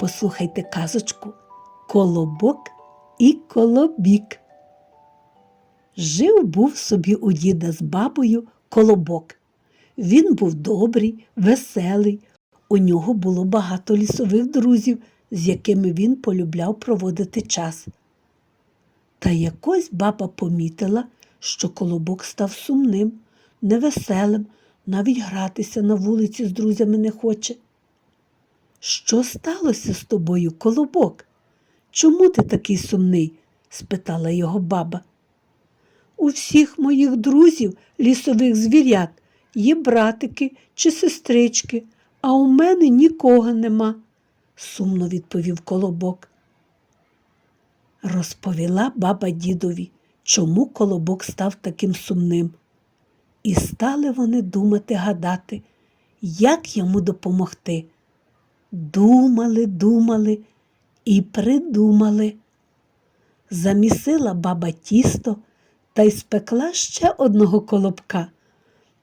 Послухайте казочку Колобок і колобік. Жив був собі у діда з бабою колобок. Він був добрий, веселий. У нього було багато лісових друзів, з якими він полюбляв проводити час. Та якось баба помітила, що колобок став сумним, невеселим, навіть гратися на вулиці з друзями не хоче. Що сталося з тобою, колобок? Чому ти такий сумний? спитала його баба. У всіх моїх друзів, лісових звірят, є братики чи сестрички, а у мене нікого нема, сумно відповів колобок. Розповіла баба дідові, чому колобок став таким сумним. І стали вони думати гадати, як йому допомогти. Думали, думали і придумали. Замісила баба тісто та й спекла ще одного колобка,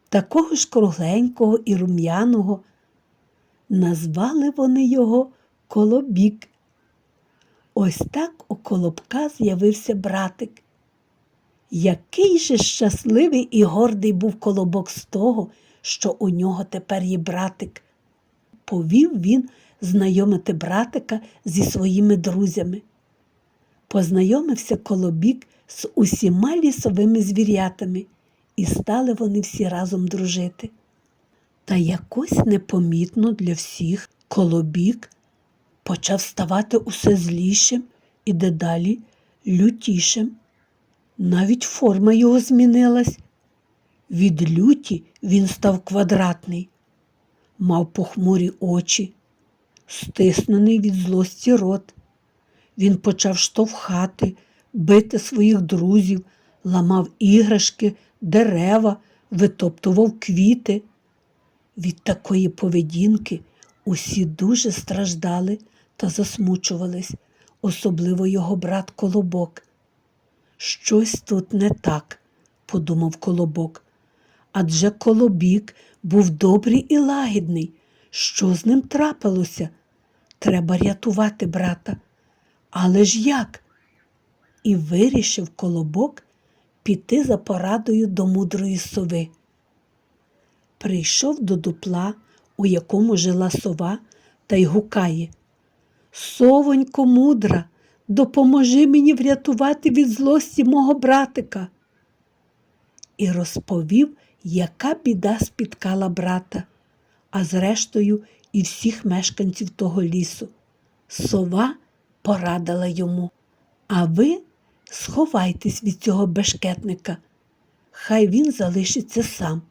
такого ж кругленького і рум'яного. Назвали вони його колобік. Ось так у колобка з'явився братик. Який же щасливий і гордий був колобок з того, що у нього тепер є братик. Повів він знайомити братика зі своїми друзями. Познайомився колобік з усіма лісовими звірятами, і стали вони всі разом дружити. Та якось непомітно для всіх колобік почав ставати усе злішим і дедалі лютішим. Навіть форма його змінилась. Від люті він став квадратний, мав похмурі очі, стиснений від злості рот. Він почав штовхати, бити своїх друзів, ламав іграшки, дерева, витоптував квіти. Від такої поведінки усі дуже страждали та засмучувались, особливо його брат Колобок. Щось тут не так, подумав Колобок. Адже Колобік був добрий і лагідний. Що з ним трапилося? Треба рятувати брата. Але ж як? І вирішив Колобок піти за порадою до мудрої сови. Прийшов до дупла, у якому жила сова, та й гукає. Совонько мудра, допоможи мені врятувати від злості мого братика. І розповів, яка біда спіткала брата, а зрештою і всіх мешканців того лісу. Сова порадила йому. А ви сховайтесь від цього бешкетника, хай він залишиться сам.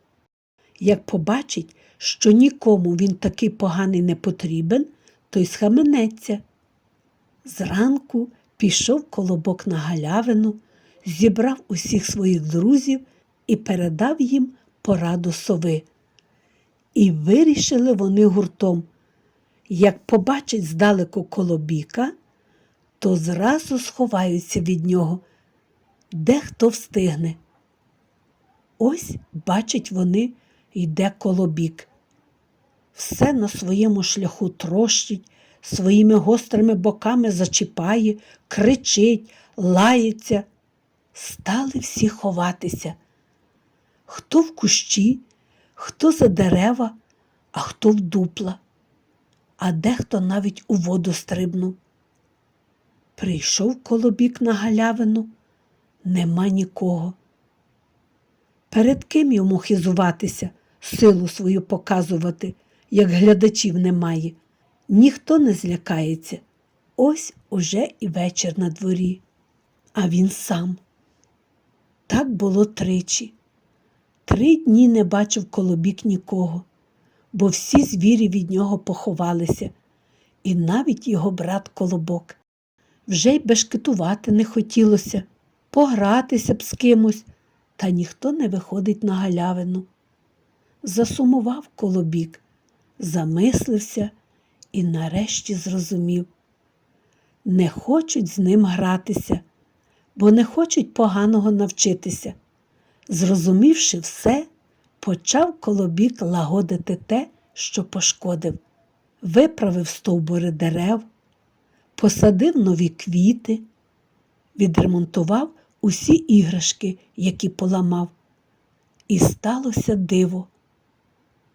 Як побачить, що нікому він такий поганий не потрібен, то й схаменеться. Зранку пішов колобок на галявину, зібрав усіх своїх друзів і передав їм пораду сови. І вирішили вони гуртом, як побачать здалеку колобіка, то зразу сховаються від нього, де хто встигне. Ось, бачать вони, йде колобік. Все на своєму шляху трощить, своїми гострими боками зачіпає, кричить, лається. Стали всі ховатися. Хто в кущі, хто за дерева, а хто в дупла, а дехто навіть у воду стрибнув. Прийшов колобік на галявину, нема нікого. Перед ким йому хизуватися, силу свою показувати, як глядачів немає. Ніхто не злякається. Ось уже і вечір на дворі. А він сам. Так було тричі. Три дні не бачив колобік нікого, бо всі звірі від нього поховалися, і навіть його брат Колобок. Вже й бешкетувати не хотілося, погратися б з кимось, та ніхто не виходить на галявину. Засумував колобік, замислився і нарешті зрозумів. Не хочуть з ним гратися, бо не хочуть поганого навчитися. Зрозумівши все, почав колобік лагодити те, що пошкодив, виправив стовбури дерев, посадив нові квіти, відремонтував усі іграшки, які поламав. І сталося диво.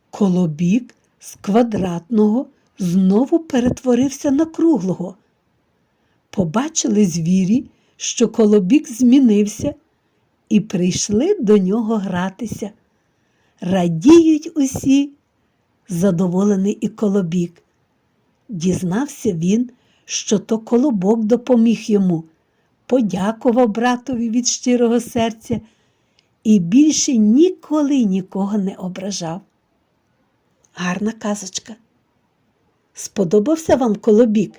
Колобік з квадратного знову перетворився на круглого. Побачили звірі, що колобік змінився, і прийшли до нього гратися. Радіють усі, задоволений і колобік. Дізнався він, що то колобок допоміг йому, подякував братові від щирого серця і більше ніколи нікого не ображав. Гарна казочка. Сподобався вам колобік?